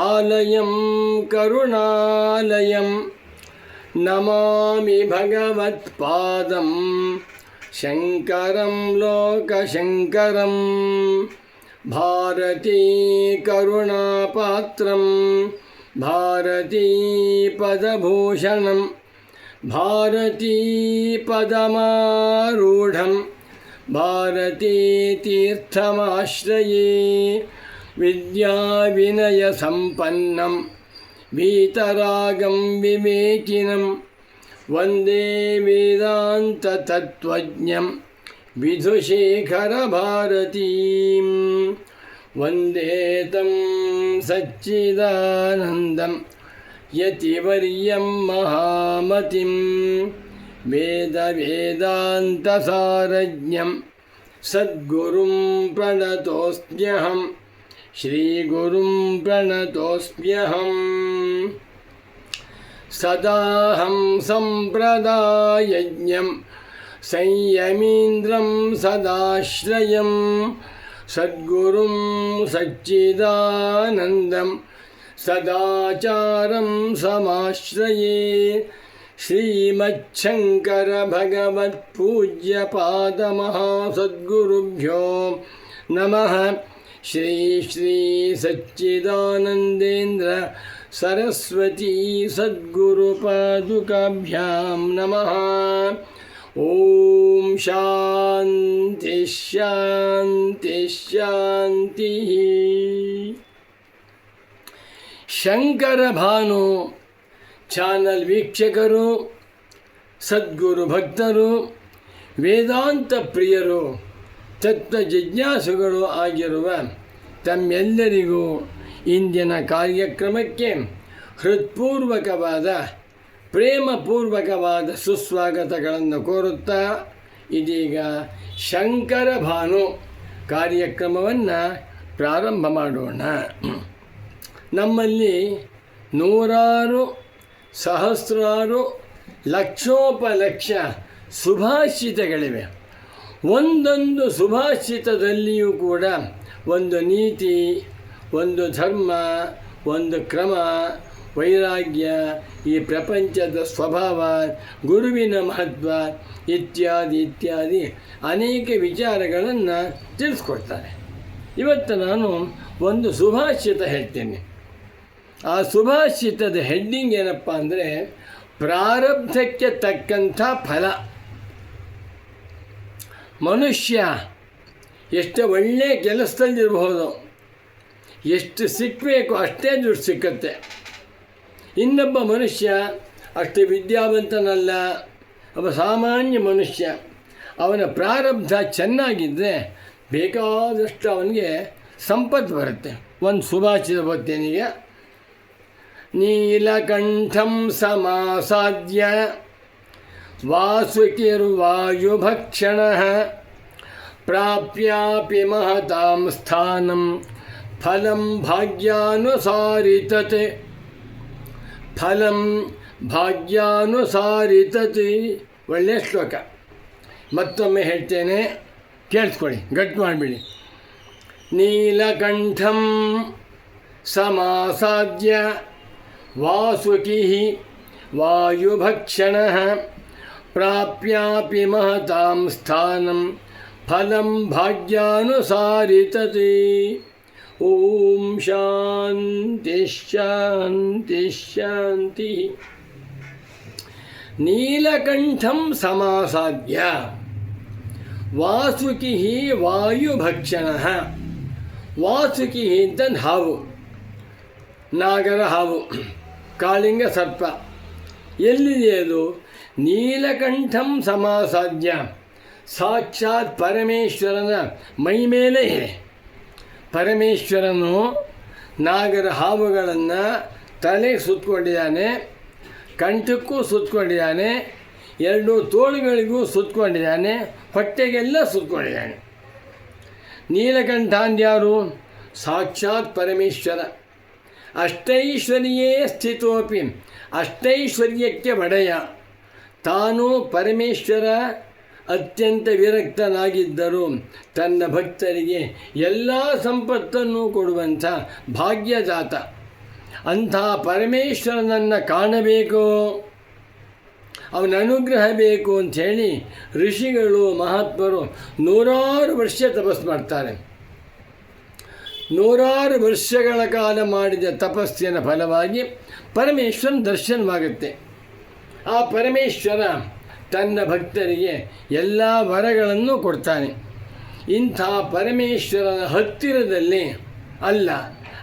आलयं करुणालयं नमामि भगवत्पादं शङ्करं लोकशङ्करं भारती करुणापात्रं भारतीपदभूषणं भारतीपदमारूढं भारतीतीर्थमाश्रये विद्याविनयसम्पन्नं वीतरागं विवेकिनं वन्दे वेदान्ततत्त्वज्ञं विधुशेखरभारतीं वन्दे तं सच्चिदानन्दं यतिवर्यं महामतिं वेदवेदान्तसारज्ञं सद्गुरुं प्रणतोऽस्म्यहम् श्रीगुरुं प्रणतोऽस्म्यहम्। सदाहं सम्प्रदायज्ञं संयमीन्द्रं सदाश्रयं सद्गुरुं सच्चिदानन्दं सदाचारं समाश्रये। श्रीमच्छङ्करभगवत्पूज्यपादमहासद्गुरुभ्यो नमः श्री श्री सच्चिदानन्देन्द्र सरस्वती सद्गुरुपादुकाभ्यां नमः ॐ शान्ति शान्ति शान्तिः ಶಂಕರ ಭಾನು ಚಾನಲ್ ವೀಕ್ಷಕರು ಸದ್ಗುರು ಭಕ್ತರು ವೇದಾಂತ ಪ್ರಿಯರು ತತ್ವ ಜಿಜ್ಞಾಸುಗಳು ಆಗಿರುವ ತಮ್ಮೆಲ್ಲರಿಗೂ ಇಂದಿನ ಕಾರ್ಯಕ್ರಮಕ್ಕೆ ಹೃತ್ಪೂರ್ವಕವಾದ, ಪ್ರೇಮಪೂರ್ವಕವಾದ ಸುಸ್ವಾಗತಗಳನ್ನು ಕೋರುತ್ತಾ ಇದೀಗ ಶಂಕರ ಭಾನು ಕಾರ್ಯಕ್ರಮವನ್ನು ಪ್ರಾರಂಭ ಮಾಡೋಣ. ನಮ್ಮಲ್ಲಿ ನೂರಾರು, ಸಹಸ್ರಾರು ಲಕ್ಷೋಪಲಕ್ಷ ಸುಭಾಷಿತಗಳಿವೆ ಒಂದೊಂದು ಸುಭಾಷಿತದಲ್ಲಿಯೂ ಕೂಡ ಒಂದು ನೀತಿ, ಒಂದು ಧರ್ಮ, ಒಂದು ಕ್ರಮ, ವೈರಾಗ್ಯ, ಈ ಪ್ರಪಂಚದ ಸ್ವಭಾವ, ಗುರುವಿನ ಮಹತ್ವ ಇತ್ಯಾದಿ ಇತ್ಯಾದಿ ಅನೇಕ ವಿಚಾರಗಳನ್ನು ತಿಳಿಸ್ಕೊಡ್ತಾರೆ. ಇವತ್ತು ನಾನು ಒಂದು ಸುಭಾಷಿತ ಹೇಳ್ತೇನೆ. ಆ ಸುಭಾಷಿತದ ಹೆಡ್ಡಿಂಗ್ ಏನಪ್ಪ ಅಂದರೆ ಪ್ರಾರಬ್ಧಕ್ಕೆ ತಕ್ಕಂಥ ಫಲ. ಮನುಷ್ಯ ಎಷ್ಟು ಒಳ್ಳೆ ಕೆಲಸದಲ್ಲಿರಬಹುದು, ಎಷ್ಟು ಸಿಕ್ಕಬೇಕು ಅಷ್ಟೇ ದುಡ್ಡು ಸಿಕ್ಕತ್ತೆ. ಇನ್ನೊಬ್ಬ ಮನುಷ್ಯ ಅಷ್ಟು ವಿದ್ಯಾವಂತನಲ್ಲ, ಒಬ್ಬ ಸಾಮಾನ್ಯ ಮನುಷ್ಯ. ಅವನ ಪ್ರಾರಬ್ಧ ಚೆನ್ನಾಗಿದ್ದರೆ ಬೇಕಾದಷ್ಟು ಅವನಿಗೆ ಸಂಪತ್ತು ಬರುತ್ತೆ. ಒಂದು ಸುಭಾಷಿತ ಬರ್ತೀನಿಗೆ ನೀಲಕಂಠಂ ಸಮಾಸಾದ್ಯ ವಾಸುಕಿರ್ವಾಯುಭಕ್ಷಣ ಪ್ರಾಪ್ಯಾಪಿ ಮಹತಾಂ ಸ್ಥಾನಂ ಫಲಂ ಭಾಗ್ಯಾನುಸಾರಿತತೆ ಫಲಂ ಭಾಗ್ಯಾನುಸಾರಿತತೆ ಒಳ್ಳೆಯ ಶ್ಲೋಕ. ಮತ್ತೊಮ್ಮೆ ಹೇಳ್ತೇನೆ, ಕೇಳಿಸ್ಕೊಳ್ಳಿ, ಗಟ್ಟು ಮಾಡಿಬಿಡಿ. ನೀಲಕಂಠಂ ಸಮಾಸಾದ್ಯ ವಾಸುಕಿ ವಾಯುಭಕ್ಷಣ ಪ್ರಾಪ್ಯಾಪಿ ಮಹತಾಂ ಸ್ಥಾನಂ ಫಲಂ ಭಾಗ್ಯಾನುಸಾರಿತತೆ ಓಂ ಶಾಂತಿ ಶಾಂತಿ ಶಾಂತಿ ನೀಲಕಂಠಂ ಸಮಾಸಾದ್ಯ ವಾಸುಕಿ ವಾಯುಭಕ್ಷಣ ವಾಸುಕಿ ಅಂತಂದು ಹಾವು ನಾಗರ ಹಾವು ಕಾಳಿಂಗ ಸರ್ಪ ಎಲ್ಲಿದೆ ಅದು? ನೀಲಕಂಠಂ ಸಮಾಸಾಧ್ಯ. ಸಾಕ್ಷಾತ್ ಪರಮೇಶ್ವರನ ಮೈ ಮೇಲೆ ಇದೆ. ಪರಮೇಶ್ವರನು ನಾಗರ ಹಾವುಗಳನ್ನು ತಲೆಗೆ ಸುತ್ತಕೊಂಡಿದ್ದಾನೆ ಕಂಠಕ್ಕೂ ಸುತ್ತಕೊಂಡಿದ್ದಾನೆ ಎರಡು ತೋಳುಗಳಿಗೂ ಸುತ್ತಕೊಂಡಿದ್ದಾನೆ ಹೊಟ್ಟೆಗೆಲ್ಲ ಸುತ್ತಕೊಂಡಿದ್ದಾನೆ ನೀಲಕಂಠಾಂದ್ಯಾರು? ಸಾಕ್ಷಾತ್ ಪರಮೇಶ್ವರ. ಅಷ್ಟೈಶ್ವರ್ಯೇ ಸ್ಥಿತೋಪಿ, ಅಷ್ಟೈಶ್ವರ್ಯಕ್ಕೆ ಒಡೆಯ ತಾನು ಪರಮೇಶ್ವರ ಅತ್ಯಂತ ವಿರಕ್ತನಾಗಿದ್ದರೂ ತನ್ನ ಭಕ್ತರಿಗೆ ಎಲ್ಲ ಸಂಪತ್ತನ್ನು ಕೊಡುವಂಥ ಭಾಗ್ಯದಾತ ಅಂಥ ಪರಮೇಶ್ವರನನ್ನು ಕಾಣಬೇಕು, ಅವನ ಅನುಗ್ರಹ ಬೇಕು ಅಂಥೇಳಿ ಋಷಿಗಳು, ಮಹಾತ್ಮರು ನೂರಾರು ವರ್ಷ ತಪಸ್ಸು ಮಾಡ್ತಾರೆ. ನೂರಾರು ವರ್ಷಗಳ ಕಾಲ ಮಾಡಿದ ತಪಸ್ಸಿನ ಫಲವಾಗಿ ಪರಮೇಶ್ವರನ ದರ್ಶನವಾಗುತ್ತೆ. ಆ ಪರಮೇಶ್ವರ ತನ್ನ ಭಕ್ತರಿಗೆ ಎಲ್ಲ ವರಗಳನ್ನು ಕೊಡ್ತಾನೆ. ಇಂಥ ಪರಮೇಶ್ವರನ ಹತ್ತಿರದಲ್ಲಿ ಅಲ್ಲ,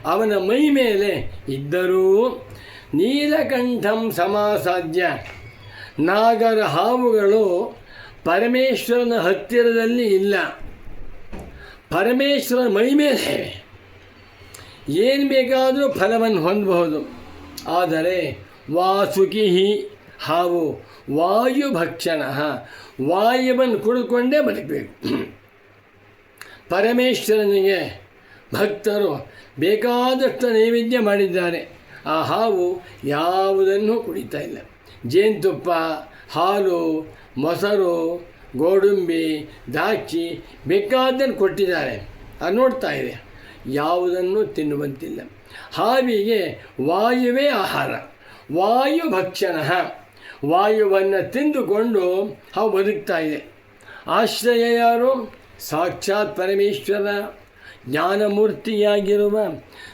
ಅವನ ಮೈ ಮೇಲೆ ಇದ್ದರೂ ನೀಲಕಂಠಂ ಸಮಾಸಾಧ್ಯ. ನಾಗರ ಹಾವುಗಳು ಪರಮೇಶ್ವರನ ಹತ್ತಿರದಲ್ಲಿ ಇಲ್ಲ. ಪರಮೇಶ್ವರನ ಮೈ ಮೇಲೆ ಏನು ಬೇಕಾದರೂ ಫಲವನ್ನು ಹೊಂದಬಹುದು. ಆದರೆ ವಾಸುಕಿ ಹಾವು ವಾಯುಭಕ್ಷಣ ವಾಯುವನ್ನು ಕುಡಿದುಕೊಂಡೇ ಬದುಕಬೇಕು. ಪರಮೇಶ್ವರನಿಗೆ ಭಕ್ತರು ಬೇಕಾದಷ್ಟು ನೈವೇದ್ಯ ಮಾಡಿದ್ದಾರೆ. ಆ ಹಾವು ಯಾವುದನ್ನು ಕುಡಿತಾ ಇಲ್ಲ. ಜೇನುತುಪ್ಪ, ಹಾಲು, ಮೊಸರು, ಗೋಡಂಬಿ ದಾಚಿ ಬೇಕಾದ್ದನ್ನು ಕೊಟ್ಟಿದ್ದಾರೆ. ಅದು ನೋಡ್ತಾ ಇದೆ. ಯಾವುದನ್ನು ತಿನ್ನುವಂತಿಲ್ಲ. ಹಾವಿಗೆ ವಾಯುವೇ ಆಹಾರ. ವಾಯು ಭಕ್ಷಣ. ವಾಯುವನ್ನು ತಿಂದುಕೊಂಡು ಹಾವು ಬದುಕ್ತಾ ಇದೆ. ಆಶ್ರಯ ಯಾರು? ಸಾಕ್ಷಾತ್ ಪರಮೇಶ್ವರ. ಜ್ಞಾನಮೂರ್ತಿಯಾಗಿರುವ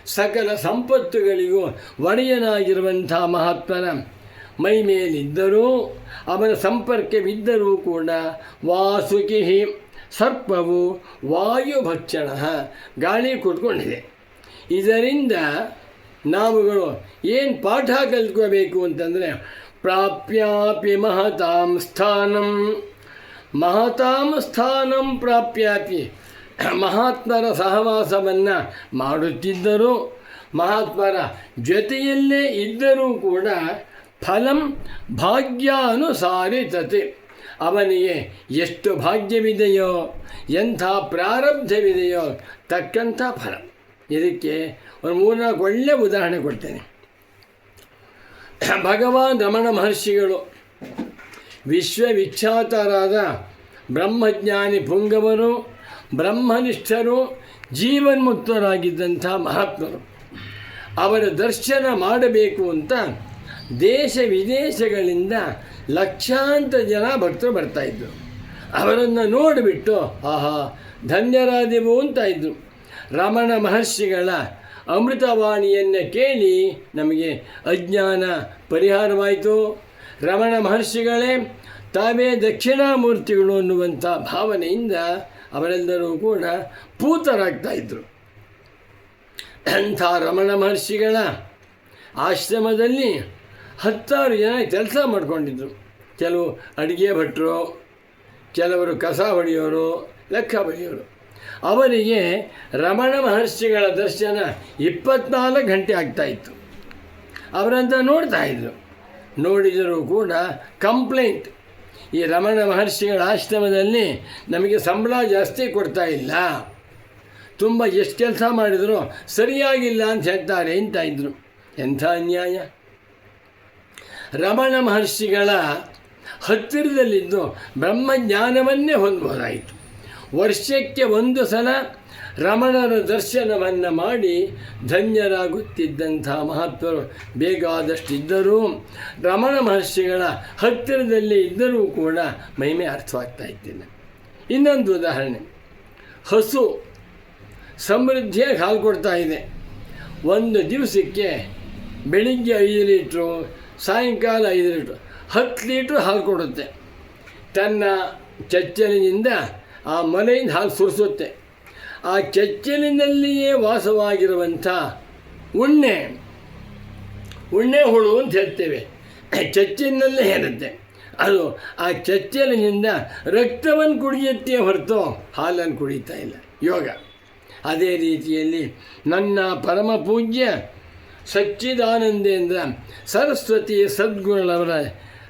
ಸಕಲ ಸಂಪತ್ತುಗಳಿಗೂ ಒಡೆಯನಾಗಿರುವಂಥ ಮಹಾತ್ಮನ ಮೈ ಮೇಲಿದ್ದರೂ ಅವನ ಸಂಪರ್ಕವಿದ್ದರೂ ಕೂಡ ವಾಸುಕಿ ಸರ್ಪವು ವಾಯುಭಕ್ಷಣ ಗಾಳಿ ಕೂತ್ಕೊಂಡಿದೆ ಇದರಿಂದ ನಾವುಗಳು ಏನು ಪಾಠ ಕಲ್ತ್ಕೋಬೇಕು ಅಂತಂದರೆ ಪ್ರಾಪ್ಯಾಪಿ ಮಹತಾಂ ಸ್ಥಾನಂ. ಮಹತಾಂ ಸ್ಥಾನಂ ಪ್ರಾಪ್ಯಾಪಿ. ಮಹಾತ್ಮರ ಸಹವಾಸವನ್ನು ಮಾಡುತ್ತಿದ್ದರು. ಮಹಾತ್ಮರ ಜೊತೆಯಲ್ಲೇ ಇದ್ದರೂ ಕೂಡ ಫಲಂ ಭಾಗ್ಯಾನುಸಾರಿತತೆ. ಅವನಿಗೆ ಎಷ್ಟು ಭಾಗ್ಯವಿದೆಯೋ, ಎಂಥ ಪ್ರಾರಬ್ಧವಿದೆಯೋ ತಕ್ಕಂಥ ಫಲ. ಇದಕ್ಕೆ ಒಂದು ಮೂರ್ನಾಲ್ಕು ಒಳ್ಳೆಯ ಉದಾಹರಣೆ ಕೊಡ್ತೇನೆ. ಭಗವಾನ್ ರಮಣ ಮಹರ್ಷಿಗಳು ವಿಶ್ವವಿಖ್ಯಾತರಾದ ಬ್ರಹ್ಮಜ್ಞಾನಿ ಪುಂಗವರು, ಬ್ರಹ್ಮನಿಷ್ಠರು, ಜೀವನ್ಮುಕ್ತರಾಗಿದ್ದಂಥ ಮಹಾತ್ಮರು. ಅವರ ದರ್ಶನ ಮಾಡಬೇಕು ಅಂತ ದೇಶ ವಿದೇಶಗಳಿಂದ ಲಕ್ಷಾಂತರ ಜನ ಭಕ್ತರು ಬರ್ತಾಯಿದ್ರು ಅವರನ್ನು ನೋಡಿಬಿಟ್ಟು, ಆಹಾ, ಧನ್ಯರಾದೆವು ಅಂತ ಇದ್ದರು ರಮಣ ಮಹರ್ಷಿಗಳ ಅಮೃತವಾಣಿಯನ್ನು ಕೇಳಿ ನಮಗೆ ಅಜ್ಞಾನ ಪರಿಹಾರವಾಯಿತು. ರಮಣ ಮಹರ್ಷಿಗಳೇ, ತಾವೇ ದಕ್ಷಿಣಾಮೂರ್ತಿಗಳು ಅನ್ನುವಂಥ ಭಾವನೆಯಿಂದ ಅವರೆಲ್ಲರೂ ಕೂಡ ಪೂತರಾಗ್ತಾ ಇದ್ದರು ಅಂಥ ರಮಣ ಮಹರ್ಷಿಗಳ ಆಶ್ರಮದಲ್ಲಿ ಹತ್ತಾರು ಜನ ಕೆಲಸ ಮಾಡ್ಕೊಂಡಿದ್ರು. ಕೆಲವು ಅಡುಗೆ ಭಟ್ರು, ಕೆಲವರು ಕಸ ಹೊಡೆಯೋರು, ಲೆಕ್ಕ ಬರೆಯೋರು. ಅವರಿಗೆ ರಮಣ ಮಹರ್ಷಿಗಳ ದರ್ಶನ ಇಪ್ಪತ್ನಾಲ್ಕು ಗಂಟೆ ಆಗ್ತಾಯಿತ್ತು ಅವರಂತ ನೋಡ್ತಾ ಇದ್ರು. ನೋಡಿದರೂ ಕೂಡ ಕಂಪ್ಲೇಂಟ್. ಈ ರಮಣ ಮಹರ್ಷಿಗಳ ಆಶ್ರಮದಲ್ಲಿ ನಮಗೆ ಸಂಬಳ ಜಾಸ್ತಿ ಕೊಡ್ತಾ ಇಲ್ಲ. ತುಂಬ ಎಷ್ಟು ಕೆಲಸ ಮಾಡಿದರೂ ಸರಿಯಾಗಿಲ್ಲ ಅಂತ ಹೇಳ್ತಾರೆ ಅಂತ ಇದ್ದರು ಎಂಥ ಅನ್ಯಾಯ? ರಮಣ ಮಹರ್ಷಿಗಳ ಹತ್ತಿರದಲ್ಲಿದ್ದು ಬ್ರಹ್ಮಜ್ಞಾನವನ್ನೇ ಹೊಂದಬಹುದಾಯಿತು. ವರ್ಷಕ್ಕೆ ಒಂದು ಸಲ ರಮಣರ ದರ್ಶನವನ್ನು ಮಾಡಿ ಧನ್ಯರಾಗುತ್ತಿದ್ದಂಥ ಮಹತ್ವರು ಬೇಗಾದಷ್ಟಿದ್ದರೂ ರಮಣ ಮಹರ್ಷಿಗಳ ಹತ್ತಿರದಲ್ಲಿ ಇದ್ದರೂ ಕೂಡ ಮಹಿಮೆ ಅರ್ಥವಾಗ್ತಾ ಇದ್ದಿಲ್ಲ ಇನ್ನೊಂದು ಉದಾಹರಣೆ. ಹಸು ಸಮೃದ್ಧಿಯಾಗಿ ಹಾಲು ಕೊಡ್ತಾ ಇದೆ. ಒಂದು ದಿವಸಕ್ಕೆ ಬೆಳಿಗ್ಗೆ ಐದು ಲೀಟ್ರು ಸಾಯಂಕಾಲ ಐದು ಲೀಟ್ರು ಹತ್ತು ಲೀಟ್ರ್ ಹಾಲು ಕೊಡುತ್ತೆ. ತನ್ನ ಚಚ್ಚಲಿನಿಂದ ಆ ಮನೆಯಿಂದ ಹಾಲು ಸುರಿಸುತ್ತೆ. ಆ ಚಚ್ಚಲಿನಲ್ಲಿಯೇ ವಾಸವಾಗಿರುವಂಥ ಉಣ್ಣೆ ಉಣ್ಣೆ ಹುಳು ಅಂತ ಹೇಳ್ತೇವೆ. ಚಚ್ಚಿನಲ್ಲೇ ಹೇಳುತ್ತೆ. ಅದು ಆ ಚಚ್ಚಲಿನಿಂದ ರಕ್ತವನ್ನು ಕುಡಿಯುತ್ತೆ ಹೊರತು ಹಾಲನ್ನು ಕುಡಿತಾ ಇಲ್ಲ. ಯೋಗ. ಅದೇ ರೀತಿಯಲ್ಲಿ ನನ್ನ ಪರಮ ಪೂಜ್ಯ ಸಚ್ಚಿದಾನಂದೇಂದ್ರ ಸರಸ್ವತಿ ಸದ್ಗುಣಗಳವರ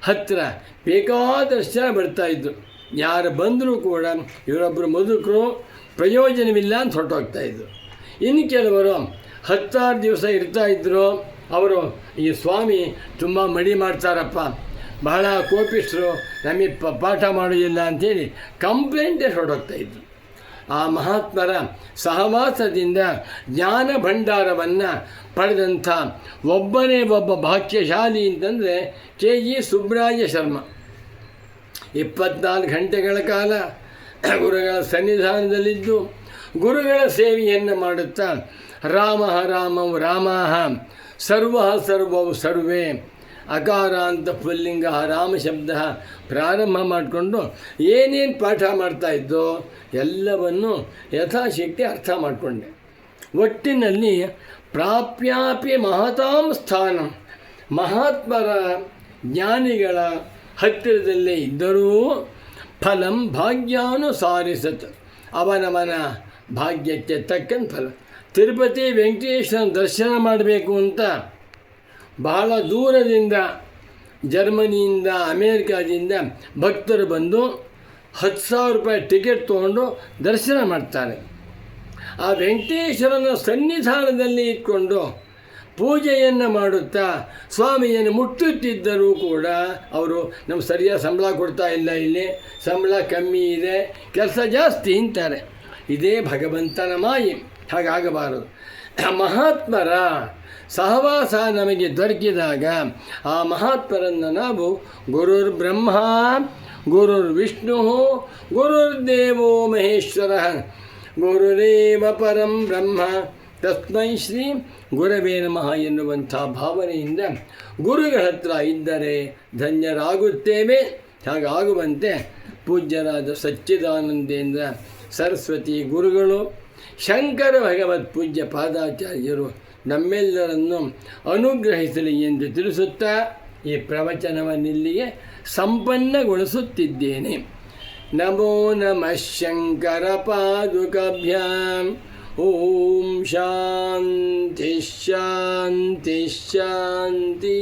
ಹತ್ತಿರ ಬೇಕಾದಷ್ಟು ಜನ ಬರ್ತಾಯಿದ್ರು ಯಾರು ಬಂದರೂ ಕೂಡ ಇವರೊಬ್ಬರು ಮುದುಕರು ಪ್ರಯೋಜನವಿಲ್ಲ ಅಂತ ಹೊರಟೋಗ್ತಾ ಇದ್ದರು ಇನ್ನು ಕೆಲವರು ಹತ್ತಾರು ದಿವಸ ಇರ್ತಾ ಇದ್ದರು ಅವರು, ಈ ಸ್ವಾಮಿ ತುಂಬ ಮಡಿ ಮಾಡ್ತಾರಪ್ಪ. ಬಹಳ ಕೋಪಿಸ್ರು ನಮಗೆ ಪಾಠ ಮಾಡೋದಿಲ್ಲ ಅಂಥೇಳಿ ಕಂಪ್ಲೇಂಟೇ ಹೊರಟೋಗ್ತಾ ಇದ್ರು. ಆ ಮಹಾತ್ಮರ ಸಹವಾಸದಿಂದ ಜ್ಞಾನ ಭಂಡಾರವನ್ನು ಪಡೆದಂಥ ಒಬ್ಬನೇ ಒಬ್ಬ ಭಾಗ್ಯಶಾಲಿ ಅಂತಂದರೆ ಕೆ ಜಿ ಸುಬ್ರಾಯ ಶರ್ಮ. ಇಪ್ಪತ್ನಾಲ್ಕು ಗಂಟೆಗಳ ಕಾಲ ಗುರುಗಳ ಸನ್ನಿಧಾನದಲ್ಲಿದ್ದು, ಗುರುಗಳ ಸೇವೆಯನ್ನು ಮಾಡುತ್ತಾ, ರಾಮ ರಾಮಂ ರಾಮಾಹ ಸರ್ವ ಸರ್ವವು ಸರ್ವೇ ಅಕಾರ ಅಂತ ಪುಲ್ಲಿಂಗ ರಾಮ ಶಬ್ದ ಪ್ರಾರಂಭ ಮಾಡಿಕೊಂಡು ಏನೇನು ಪಾಠ ಮಾಡ್ತಾ ಇದ್ದೋ ಎಲ್ಲವನ್ನು ಯಥಾಶಕ್ತಿ ಅರ್ಥ ಮಾಡಿಕೊಂಡೆ. ಒಟ್ಟಿನಲ್ಲಿ ಪ್ರಾಪ್ಯಾಪಿ ಮಹತಾಂ ಸ್ಥಾನ. ಮಹಾತ್ಮರ ಜ್ಞಾನಿಗಳ ಹತ್ತಿರದಲ್ಲೇ ಇದ್ದರೂ ಫಲಂ ಭಾಗ್ಯಾನುಸಾರಿಸತ್. ಅವನವನ ಭಾಗ್ಯಕ್ಕೆ ತಕ್ಕಂಥ ಫಲ ತಿರುಪತಿ ವೆಂಕಟೇಶ್ವರನ ದರ್ಶನ ಮಾಡಬೇಕು ಅಂತ ಬಹಳ ದೂರದಿಂದ ಜರ್ಮನಿಯಿಂದ, ಅಮೇರಿಕಾದಿಂದ ಭಕ್ತರು ಬಂದು ಹತ್ತು ಸಾವಿರ ರೂಪಾಯಿ ಟಿಕೆಟ್ ತೊಗೊಂಡು ದರ್ಶನ ಮಾಡ್ತಾರೆ. ಆ ವೆಂಕಟೇಶ್ವರನ ಸನ್ನಿಧಾನದಲ್ಲಿ ಇಟ್ಕೊಂಡು ಪೂಜೆಯನ್ನು ಮಾಡುತ್ತಾ ಸ್ವಾಮಿಯನ್ನು ಮುಟ್ಟುತ್ತಿದ್ದರೂ ಕೂಡ ಅವರು ನಮ್ಗೆ ಸರಿಯಾದ ಸಂಬಳ ಕೊಡ್ತಾ ಇಲ್ಲ ಇಲ್ಲಿ. ಸಂಬಳ ಕಮ್ಮಿ ಇದೆ, ಕೆಲಸ ಜಾಸ್ತಿ ಅಂತಾರೆ. ಇದೇ ಭಗವಂತನ ಮಾಯಿ, ಹಾಗಾಗಬಾರದು. ಮಹಾತ್ಮರ ಸಹವಾಸ ನಮಗೆ ದೊರಕಿದಾಗ ಆ ಮಹಾತ್ಮರನ್ನು ನಾವು ಗುರುರ್ ಬ್ರಹ್ಮ, ಗುರುರ್ ವಿಷ್ಣು ಗುರುರ್ದೇವೋ ಮಹೇಶ್ವರ, ಗುರುರೇವ ಪರಂ ಬ್ರಹ್ಮ. ತಸ್ಮೈ ಶ್ರೀ ಗುರವೇ ನಮಃ ಎನ್ನುವಂಥ ಭಾವನೆಯಿಂದ ಗುರುಗಳ ಹತ್ರ ಇದ್ದರೆ ಧನ್ಯರಾಗುತ್ತೇವೆ. ಹಾಗಾಗುವಂತೆ ಪೂಜ್ಯರಾದ ಸಚ್ಚಿದಾನಂದೇಂದ್ರ ಸರಸ್ವತಿ ಗುರುಗಳು, ಶಂಕರ ಭಗವತ್ ಪೂಜ್ಯ ಪಾದಾಚಾರ್ಯರು ನಮ್ಮೆಲ್ಲರನ್ನು ಅನುಗ್ರಹಿಸಲಿ ಎಂದು ತಿಳಿಸುತ್ತಾ ಈ ಪ್ರವಚನವನ್ನಿಲ್ಲಿಗೆ ಸಂಪನ್ನಗೊಳಿಸುತ್ತಿದ್ದೇನೆ. ನಮೋ ನಮಃ ಶಂಕರ ಪಾದುಕಭ್ಯಾಂ. ಓಂ ಶಾಂತಿ ಶಾಂತಿ ಶಾಂತಿ.